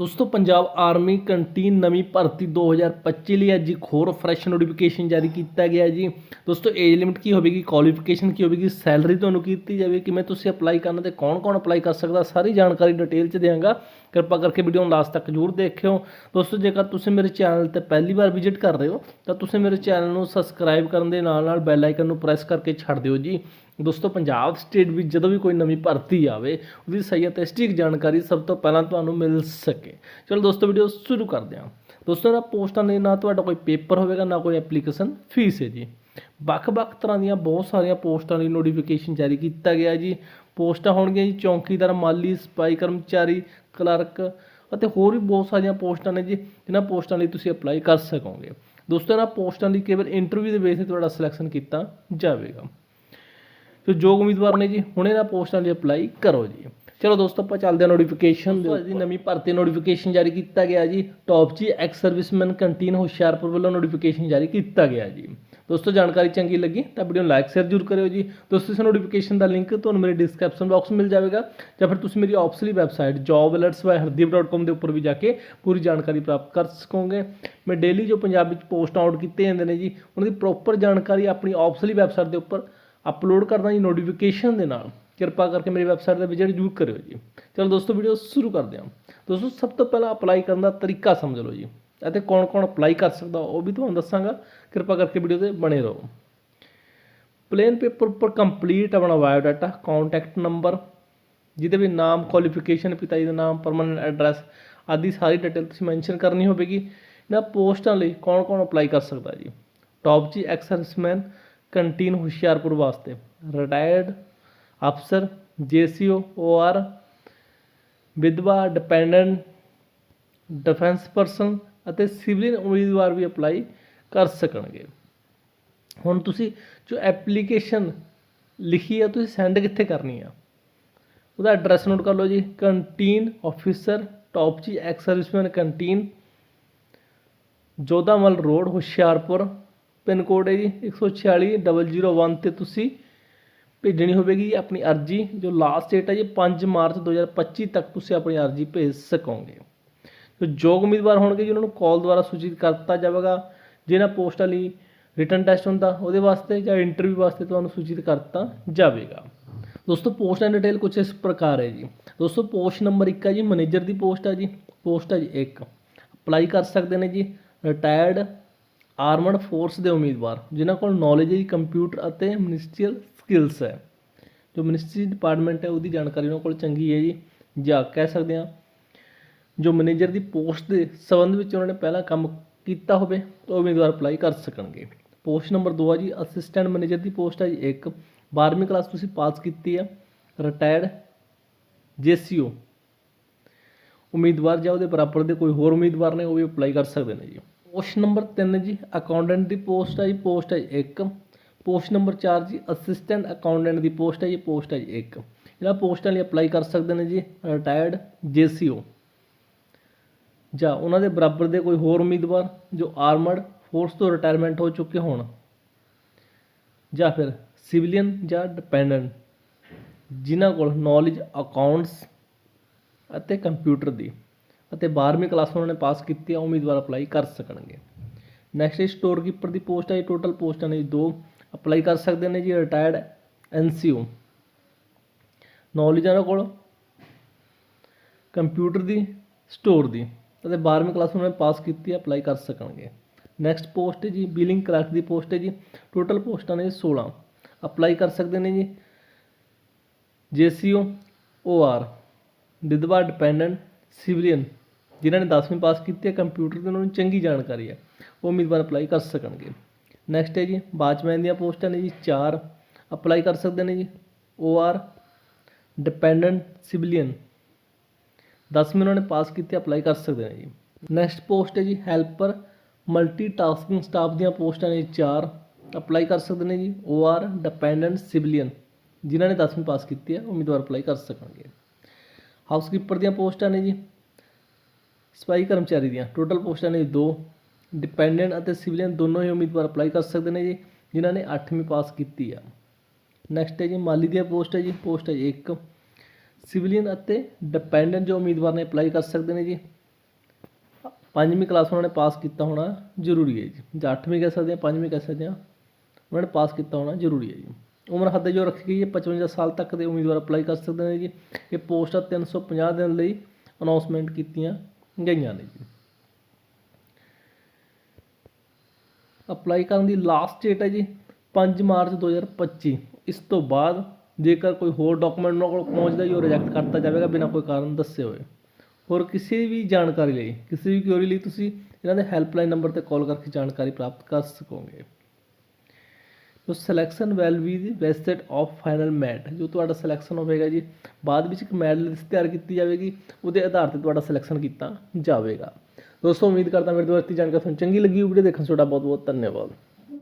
ਦੋਸਤੋ, Punjab army canteen ਨਵੀਂ ਭਰਤੀ 2025 ਲਈ ਅੱਜ ਇੱਕ ਹੋਰ ਫਰੈਸ਼ ਨੋਟੀਫਿਕੇਸ਼ਨ ਜਾਰੀ ਕੀਤਾ ਗਿਆ ਜੀ। ਦੋਸਤੋ ਏਜ ਲਿਮਿਟ ਕੀ ਹੋਵੇਗੀ ਕੁਆਲੀਫਿਕੇਸ਼ਨ ਕੀ ਹੋਵੇਗੀ ਸੈਲਰੀ ਤੁਹਾਨੂੰ ਕੀ ਦਿੱਤੀ ਜਾਵੇ ਕਿਵੇਂ ਤੁਸੀਂ ਅਪਲਾਈ ਕਰਨਾ ਤੇ ਕੌਣ-ਕੌਣ ਅਪਲਾਈ ਕਰ ਸਕਦਾ, ਸਾਰੀ ਜਾਣਕਾਰੀ ਡਿਟੇਲ ਚ ਦਿਆਂਗਾ। ਕਿਰਪਾ ਕਰਕੇ ਵੀਡੀਓ ਨੂੰ ਲਾਸਟ ਤੱਕ ਜ਼ਰੂਰ ਦੇਖਿਓ। ਦੋਸਤੋ, ਜੇਕਰ ਤੁਸੀਂ ਮੇਰੇ ਚੈਨਲ ਤੇ ਪਹਿਲੀ ਵਾਰ ਵਿਜ਼ਿਟ ਕਰ ਰਹੇ ਹੋ, ਤਾਂ ਤੁਸੀਂ ਮੇਰੇ ਚੈਨਲ ਨੂੰ ਸਬਸਕ੍ਰਾਈਬ ਕਰਨ ਦੇ ਨਾਲ ਨਾਲ ਬੈਲ ਆਈਕਨ ਨੂੰ ਪ੍ਰੈਸ ਕਰਕੇ ਛੱਡ ਦਿਓ ਜੀ। ਦੋਸਤੋ, ਪੰਜਾਬ ਸਟੇਟ ਵਿੱਚ ਜਦੋਂ ਵੀ ਕੋਈ ਨਵੀਂ ਭਰਤੀ ਆਵੇ, ਉਹਦੀ ਸਹੀ ਅਤੇ ਸਟੀਕ ਜਾਣਕਾਰੀ ਸਭ ਤੋਂ ਪਹਿਲਾਂ ਤੁਹਾਨੂੰ ਮਿਲ ਸਕੇ। ਚਲੋ ਦੋਸਤੋ ਵੀਡੀਓ ਸ਼ੁਰੂ ਕਰਦੇ ਹਾਂ। ਦੋਸਤੋ ਨਾ ਪੋਸਟਾਂ ਲਈ ਨਾ ਤੁਹਾਡਾ ਕੋਈ ਪੇਪਰ ਹੋਵੇਗਾ, ਨਾ ਕੋਈ ਐਪਲੀਕੇਸ਼ਨ ਫੀਸ ਹੈ ਜੀ। ਵੱਖ-ਵੱਖ ਤਰ੍ਹਾਂ ਦੀਆਂ ਬਹੁਤ ਸਾਰੀਆਂ ਪੋਸਟਾਂ ਲਈ ਨੋਟੀਫਿਕੇਸ਼ਨ ਜਾਰੀ ਕੀਤਾ ਗਿਆ ਜੀ। ਪੋਸਟਾਂ ਹੋਣਗੀਆਂ ਜੀ, ਚੌਂਕੀਦਾਰ, ਮਾਲੀ, ਸਪਾਈ ਕਰਮਚਾਰੀ, ਕਲਰਕ ਅਤੇ ਹੋਰ ਵੀ ਬਹੁਤ ਸਾਰੀਆਂ ਪੋਸਟਾਂ ਨੇ ਜੀ, ਜਿਨ੍ਹਾਂ ਪੋਸਟਾਂ ਲਈ ਤੁਸੀਂ ਅਪਲਾਈ ਕਰ ਸਕੋਗੇ। ਦੋਸਤੋ ਇਹਨਾਂ ਪੋਸਟਾਂ ਲਈ ਕੇਵਲ ਇੰਟਰਵਿਊ ਦੇ ਬੇਸ ਤੇ ਤੁਹਾਡਾ ਸਿਲੈਕਸ਼ਨ ਕੀਤਾ ਜਾਵੇਗਾ। ਸੋ ਜੋ ਉਮੀਦਵਾਰ ਨੇ ਜੀ ਹੁਣੇ ਨਾ ਪੋਸਟਾਂ ਲਈ ਅਪਲਾਈ ਕਰੋ ਜੀ। ਚਲੋ ਦੋਸਤੋ ਆਪਾਂ ਚੱਲਦੇ ਹਾਂ ਨੋਟੀਫਿਕੇਸ਼ਨ ਦੇ ਜੀ ਨਵੀਂ ਭਰਤੀ ਨੋਟੀਫਿਕੇਸ਼ਨ ਜਾਰੀ ਕੀਤਾ ਗਿਆ ਜੀ। ਟੌਪ ਜੀ ਐਕਸ ਸਰਵਿਸਮੈਨ ਕੰਟੀਨ ਹੁਸ਼ਿਆਰਪੁਰ ਵੱਲੋਂ ਨੋਟੀਫਿਕੇਸ਼ਨ ਜਾਰੀ ਕੀਤਾ ਗਿਆ ਜੀ। ਦੋਸਤੋ ਜਾਣਕਾਰੀ ਚੰਗੀ ਲੱਗੀ ਤਾਂ ਵੀਡੀਓ ਨੂੰ ਲਾਈਕ ਸ਼ੇਅਰ ਜ਼ਰੂਰ ਕਰਿਓ ਜੀ। ਦੋਸਤੋ ਇਸ ਨੋਟੀਫਿਕੇਸ਼ਨ ਦਾ ਲਿੰਕ ਤੁਹਾਨੂੰ ਮੇਰੇ ਡਿਸਕ੍ਰਿਪਸ਼ਨ ਬਾਕਸ ਮਿਲ ਜਾਵੇਗਾ। ਜਾਂ ਫਿਰ ਤੁਸੀਂ ਮੇਰੀ ਆਫਸਲੀ ਵੈਬਸਾਈਟ jobalerts.hardeep.com ਦੇ ਉੱਪਰ ਵੀ ਜਾ ਕੇ ਪੂਰੀ ਜਾਣਕਾਰੀ ਪ੍ਰਾਪਤ ਕਰ ਸਕੋਗੇ। ਮੈਂ ਡੇਲੀ ਜੋ ਪੰਜਾਬ ਵਿੱਚ ਪੋਸਟ ਆਊਟ ਕੀਤੇ ਜਾਂਦੇ ਨੇ ਜੀ ਉਹਨਾਂ ਦੀ ਪ੍ਰੋਪਰ ਜਾਣਕਾਰੀ ਆਪਣੀ ਆਫਸਲੀ ਵੈਬਸਾਈਟ ਦੇ ਉੱਪਰ ਅਪਲੋਡ ਕਰਦਾ ਜੀ ਨੋਟੀਫਿਕੇਸ਼ਨ ਦੇ ਨਾਲ। ਕਿਰਪਾ ਕਰਕੇ ਮੇਰੀ ਵੈਬਸਾਈਟ ਤੇ ਵਿਜ਼ਿਟ ਜ਼ਰੂਰ ਕਰਿਓ ਜੀ। ਚਲੋ ਦੋਸਤੋ ਵੀਡੀਓ ਸ਼ੁਰੂ ਕਰਦੇ ਹਾਂ। ਦੋਸਤੋ, ਸਭ ਤੋਂ ਪਹਿਲਾਂ ਅਪਲਾਈ ਕਰਨ ਦਾ ਤਰੀਕਾ ਸਮਝ ਲਓ ਜੀ। ਅਤੇ ਕੌਣ-ਕੌਣ ਅਪਲਾਈ ਕਰ ਸਕਦਾ, ਉਹ ਵੀ ਤੁਹਾਨੂੰ ਦੱਸਾਂਗਾ। ਕਿਰਪਾ ਕਰਕੇ ਵੀਡੀਓ ਤੇ ਬਣੇ ਰਹੋ। ਪਲੇਨ ਪੇਪਰ ਉੱਪਰ ਕੰਪਲੀਟ ਆਪਣਾ ਬਾਇਓ ਡਾਟਾ ਕੰਟੈਕਟ ਨੰਬਰ ਜਿਹਦੇ ਵਿੱਚ ਨਾਮ ਕੁਆਲੀਫਿਕੇਸ਼ਨ ਪਿਤਾ ਜੀ ਦਾ ਨਾਮ ਪਰਮਨੈਂਟ ਐਡਰੈਸ ਆਦਿ ਸਾਰੀ ਡਿਟੇਲ ਤੁਸੀਂ ਮੈਂਸ਼ਨ ਕਰਨੀ ਹੋਵੇਗੀ। ਇਹਨਾਂ ਪੋਸਟਾਂ ਲਈ ਕੌਣ-ਕੌਣ ਅਪਲਾਈ ਕਰ ਸਕਦਾ ਜੀ? ਟੌਪ ਜੀ ਐਕਸ ਕੰਟੀਨ ਹੁਸ਼ਿਆਰਪੁਰ ਵਾਸਤੇ। ਰਿਟਾਇਰਡ ਅਫਸਰ ਜੀਸੀਓ ਓਆਰ ਵਿਧਵਾ ਡਿਪੈਂਡੈਂਟ ਡਿਫੈਂਸ ਪਰਸਨ ਅਤੇ ਸਿਵਲ ਉਮੀਦਵਾਰ ਵੀ ਅਪਲਾਈ ਕਰ ਸਕਣਗੇ। ਹੁਣ ਤੁਸੀਂ ਜੋ ਐਪਲੀਕੇਸ਼ਨ ਲਿਖੀ ਆ, ਤੁਸੀਂ ਸੈਂਡ ਕਿੱਥੇ ਕਰਨੀ ਆ? ਉਹਦਾ ਐਡਰੈਸ ਨੋਟ ਕਰ ਲਓ ਜੀ। ਕੰਟੀਨ ਆਫੀਸਰ ਟੌਪ ਜੀ ex serviceman canteen Jodhamal road Hoshiarpur. Pin code ਹੈ ਜੀ 146001 ਤੇ ਤੁਸੀਂ ਭੇਜਣੀ ਹੋਵੇਗੀ ਆਪਣੀ ਅਰਜੀ, ਜੋ ਲਾਸਟ ਡੇਟ ਹੈ ਜੀ 5 ਮਾਰਚ 2025 ਤੱਕ ਤੁਸੀਂ ਆਪਣੀ ਅਰਜੀ ਭੇਜ ਸਕੋਗੇ। ਜੋ ਯੋਗ ਉਮੀਦਵਾਰ ਹੋਣਗੇ ਜੀ, ਉਹਨਾਂ ਨੂੰ ਕਾਲ ਦੁਆਰਾ ਸੂਚਿਤ ਕਰ ਦਿੱਤਾ ਜਾਵੇਗਾ, ਜਿਹਨਾਂ ਪੋਸਟਾਂ ਲਈ ਰਿਟਰਨ ਟੈਸਟ ਹੁੰਦਾ, ਉਹਦੇ ਵਾਸਤੇ ਜਾਂ ਇੰਟਰਵਿਊ ਵਾਸਤੇ ਤੁਹਾਨੂੰ ਸੂਚਿਤ ਕਰ ਦਿੱਤਾ ਜਾਵੇਗਾ। ਦੋਸਤੋ ਪੋਸਟ ਐਂਡ ਡਿਟੇਲ ਕੁਝ ਇਸ ਪ੍ਰਕਾਰ ਹੈ ਜੀ। ਦੋਸਤੋ ਪੋਸਟ ਨੰਬਰ 1 ਹੈ ਜੀ ਮੈਨੇਜਰ ਦੀ ਪੋਸਟ ਹੈ ਜੀ ਪੋਸਟ ਹੈ ਜੀ 1 ਅਪਲਾਈ ਕਰ ਸਕਦੇ ਨੇ ਜੀ ਰਿਟਾਇਰਡ ਆਰਮਡ ਫੋਰਸ ਦੇ ਉਮੀਦਵਾਰ, ਜਿਨ੍ਹਾਂ ਕੋਲ ਨੌਲੇਜ ਹੈ ਜੀ ਕੰਪਿਊਟਰ ਅਤੇ ਮਿਨਿਸਟਰੀਅਲ ਸਕਿੱਲਸ ਹੈ। ਜੋ ਮਿਨਿਸਟਰੀ ਡਿਪਾਰਟਮੈਂਟ ਹੈ, ਉਹਦੀ ਜਾਣਕਾਰੀ ਉਹਨਾਂ ਕੋਲ ਚੰਗੀ ਹੈ ਜੀ। ਜਾਂ ਕਹਿ ਸਕਦੇ ਹਾਂ, ਜੋ ਮੈਨੇਜਰ ਦੀ ਪੋਸਟ ਦੇ ਸੰਬੰਧ ਵਿੱਚ ਉਹਨਾਂ ਨੇ ਪਹਿਲਾਂ ਕੰਮ ਕੀਤਾ ਹੋਵੇ, ਤਾਂ ਉਹ ਉਮੀਦਵਾਰ ਅਪਲਾਈ ਕਰ ਸਕਣਗੇ। ਪੋਸਟ ਨੰਬਰ 2 ਆ ਜੀ ਅਸਿਸਟੈਂਟ ਮੈਨੇਜਰ ਦੀ ਪੋਸਟ ਹੈ ਜੀ, ਇੱਕ। 12ਵੀਂ ਕਲਾਸ ਤੁਸੀਂ ਪਾਸ ਕੀਤੀ ਹੈ ਰਿਟਾਇਰਡ ਜੀਸੀਓ ਉਮੀਦਵਾਰ ਜਾਂ ਉਹਦੇ ਬਰਾਬਰ ਦੇ ਕੋਈ ਹੋਰ ਉਮੀਦਵਾਰ ਨੇ, ਉਹ ਵੀ ਅਪਲਾਈ ਕਰ ਸਕਦੇ ਨੇ ਜੀ। ਪੋਸਟ ਨੰਬਰ 3 ਜੀ ਅਕਾਊਂਟੈਂਟ ਦੀ ਪੋਸਟ ਹੈ ਜੀ, ਪੋਸਟ ਹੈ ਇੱਕ। ਪੋਸਟ ਨੰਬਰ 4 ਜੀ ਅਸਿਸਟੈਂਟ ਅਕਾਊਂਟੈਂਟ ਦੀ ਪੋਸਟ ਹੈ ਜੀ, ਪੋਸਟ ਹੈ ਜੀ ਇੱਕ। ਇਹਨਾਂ ਪੋਸਟਾਂ ਲਈ ਅਪਲਾਈ ਕਰ ਸਕਦੇ ਨੇ ਜੀ ਰਿਟਾਇਰਡ ਜੀਸੀਓ ਜਾਂ ਉਹਨਾਂ ਦੇ ਬਰਾਬਰ ਦੇ ਕੋਈ ਹੋਰ ਉਮੀਦਵਾਰ ਜੋ ਆਰਮਡ ਫੋਰਸ ਤੋਂ ਰਿਟਾਇਰਮੈਂਟ ਹੋ ਚੁੱਕੇ ਹੋਣ। ਜਾਂ ਫਿਰ ਸਿਵਲੀਅਨ ਜਾਂ ਡਿਪੈਂਡੈਂਟ ਜਿਨ੍ਹਾਂ ਕੋਲ ਨੌਲੇਜ ਅਕਾਊਂਟਸ ਅਤੇ ਕੰਪਿਊਟਰ ਦੀ। ਅਤੇ 12ਵੀਂ ਕਲਾਸ ਉਹਨਾਂ ਨੇ ਪਾਸ ਕੀਤੀ ਆ, ਉਮੀਦਵਾਰ ਅਪਲਾਈ ਕਰ ਸਕਣਗੇ। ਨੈਕਸਟ ਸਟੋਰ ਕੀਪਰ ਦੀ ਪੋਸਟ ਹੈ ਟੋਟਲ ਪੋਸਟਾਂ ਨੇ ਜੀ ਦੋ ਅਪਲਾਈ ਕਰ ਸਕਦੇ ਨੇ ਜੀ ਰਿਟਾਇਰਡ ਐਨਸੀਓ ਨੌਲੇਜ ਇਹਨਾਂ ਕੋਲ ਕੰਪਿਊਟਰ ਦੀ ਸਟੋਰ ਦੀ, ਅਤੇ 12ਵੀਂ ਕਲਾਸ ਉਹਨਾਂ ਨੇ ਪਾਸ ਕੀਤੀ ਹੈ ਅਪਲਾਈ ਕਰ ਸਕਣਗੇ। ਨੈਕਸਟ ਪੋਸਟ ਜੀ ਬਿਲਿੰਗ ਕਲਰਕ ਦੀ ਪੋਸਟ ਹੈ ਜੀ ਟੋਟਲ ਪੋਸਟਾਂ ਨੇ 16 ਅਪਲਾਈ ਕਰ ਸਕਦੇ ਨੇ ਜੀ। ਜੀਸੀਓ ਓਆਰ ਵਿਧਵਾ ਡਿਪੈਂਡੈਂਟ ਸਿਵਲੀਅਨ ਜਿਨ੍ਹਾਂ ਨੇ 10ਵੀਂ ਪਾਸ ਕੀਤੀ ਹੈ ਕੰਪਿਊਟਰ ਦੀ ਉਹਨਾਂ ਨੂੰ ਚੰਗੀ ਜਾਣਕਾਰੀ ਹੈ, ਉਹ ਉਮੀਦਵਾਰ ਅਪਲਾਈ ਕਰ ਸਕਣਗੇ। ਨੈਕਸਟ ਹੈ ਜੀ ਬਾਚਮੈਨ ਦੀਆਂ ਪੋਸਟਾਂ ਨੇ ਜੀ, ਚਾਰ ਅਪਲਾਈ ਕਰ ਸਕਦੇ ਨੇ ਜੀ ਓ ਆਰ ਡਿਪੈਂਡੈਂਟ ਸਿਵਲੀਅਨ 10ਵੀਂ ਉਹਨਾਂ ਨੇ ਪਾਸ ਕੀਤੀ ਅਪਲਾਈ ਕਰ ਸਕਦੇ ਨੇ ਜੀ। ਨੈਕਸਟ ਪੋਸਟ ਹੈ ਜੀ ਹੈਲਪਰ ਮਲਟੀਟਾਸਕਿੰਗ ਸਟਾਫ ਦੀਆਂ ਪੋਸਟਾਂ ਨੇ ਚਾਰ ਅਪਲਾਈ ਕਰ ਸਕਦੇ ਨੇ ਜੀ ਓ ਆਰ ਡਿਪੈਂਡੈਂਟ ਸਿਵਲੀਅਨ ਜਿਨ੍ਹਾਂ ਨੇ 10ਵੀਂ ਪਾਸ ਕੀਤੀ ਹੈ, ਉਮੀਦਵਾਰ ਅਪਲਾਈ ਕਰ ਸਕਣਗੇ। ਹਾਊਸਕੀਪਰ ਦੀਆਂ ਪੋਸਟਾਂ ਨੇ ਜੀ ਸਪਾਈ ਕਰਮਚਾਰੀ ਦੀਆਂ। ਟੋਟਲ ਪੋਸਟਾਂ ਨੇ ਦੋ ਡਿਪੈਂਡੈਂਟ ਅਤੇ ਸਿਵਲੀਅਨ ਦੋਨੋਂ ਹੀ ਉਮੀਦਵਾਰ ਅਪਲਾਈ ਕਰ ਸਕਦੇ ਨੇ ਜੀ, ਜਿਨ੍ਹਾਂ ਨੇ 8ਵੀਂ ਪਾਸ ਕੀਤੀ ਆ। ਨੈਕਸਟ ਹੈ ਜੀ, ਮਾਲੀ ਦੀਆਂ ਪੋਸਟ ਹੈ ਜੀ, ਪੋਸਟ ਹੈ ਇੱਕ। ਸਿਵਲੀਅਨ ਅਤੇ ਡਿਪੈਂਡੈਂਟ ਜੋ ਉਮੀਦਵਾਰ ਨੇ ਅਪਲਾਈ ਕਰ ਸਕਦੇ ਨੇ ਜੀ, ਪੰਜਵੀਂ ਕਲਾਸ ਉਹਨਾਂ ਨੇ ਪਾਸ ਕੀਤਾ ਹੋਣਾ ਜ਼ਰੂਰੀ ਹੈ ਜੀ। ਜਾਂ ਅੱਠਵੀਂ ਕਹਿ ਸਕਦੇ ਹਾਂ ਪੰਜਵੀਂ ਕਹਿ ਸਕਦੇ ਹਾਂ ਉਹਨਾਂ ਨੇ ਪਾਸ ਕੀਤਾ ਹੋਣਾ ਜ਼ਰੂਰੀ ਹੈ ਜੀ। ਉਮਰ ਹੱਦ ਜੋ ਰੱਖੀ ਗਈ ਹੈ 55 ਸਾਲ ਤੱਕ ਦੇ ਉਮੀਦਵਾਰ ਅਪਲਾਈ ਕਰ ਸਕਦੇ ਨੇ ਜੀ। ਇਹ ਪੋਸਟਾਂ 350 ਦਿਨ ਲਈ ਅਨਾਉਂਸਮੈਂਟ ਕੀਤੀਆਂ ਗਈਆਂ ਨੇ ਜੀ। ਅਪਲਾਈ ਕਰਨ ਦੀ ਲਾਸਟ ਡੇਟ ਹੈ ਜੀ 5 ਮਾਰਚ 2025 ਇਸ ਤੋਂ ਬਾਅਦ ਜੇਕਰ ਕੋਈ ਹੋਰ ਡਾਕੂਮੈਂਟ ਉਹਨਾਂ ਕੋਲ ਪਹੁੰਚਦਾ ਜੀ, ਉਹ ਰਿਜੈਕਟ ਕਰਤਾ ਜਾਵੇਗਾ ਬਿਨਾਂ ਕੋਈ ਕਾਰਨ ਦੱਸੇ ਹੋਏ। ਹੋਰ ਕਿਸੇ ਵੀ ਜਾਣਕਾਰੀ ਲਈ, ਕਿਸੇ ਵੀ ਕਿਉਰੀ ਲਈ ਤੁਸੀਂ ਇਹਨਾਂ ਦੇ ਹੈਲਪਲਾਈਨ ਨੰਬਰ ਤੇ ਕਾਲ ਕਰਕੇ ਜਾਣਕਾਰੀ ਪ੍ਰਾਪਤ ਕਰ ਸਕੋਗੇ। So selection will be the vested of final merit ਜੋ ਤੁਹਾਡਾ ਸਿਲੈਕਸ਼ਨ ਹੋਵੇਗਾ ਜੀ, ਬਾਅਦ ਵਿੱਚ ਇੱਕ ਮੈਟ ਲਿਸਟ ਤਿਆਰ ਕੀਤੀ ਜਾਵੇਗੀ, ਉਹਦੇ ਆਧਾਰ ਤੇ ਤੁਹਾਡਾ ਸਿਲੈਕਸ਼ਨ ਕੀਤਾ ਜਾਵੇਗਾ। ਦੋਸਤੋ, ਉਮੀਦ ਕਰਦਾ ਮੇਰੇ ਦੋਸਤੀ ਜਾਣਕਾਰੀ ਤੁਹਾਨੂੰ ਚੰਗੀ ਲੱਗੀ ਵੀਡੀਓ ਦੇਖਣ ਤੁਹਾਡਾ ਬਹੁਤ ਬਹੁਤ ਧੰਨਵਾਦ।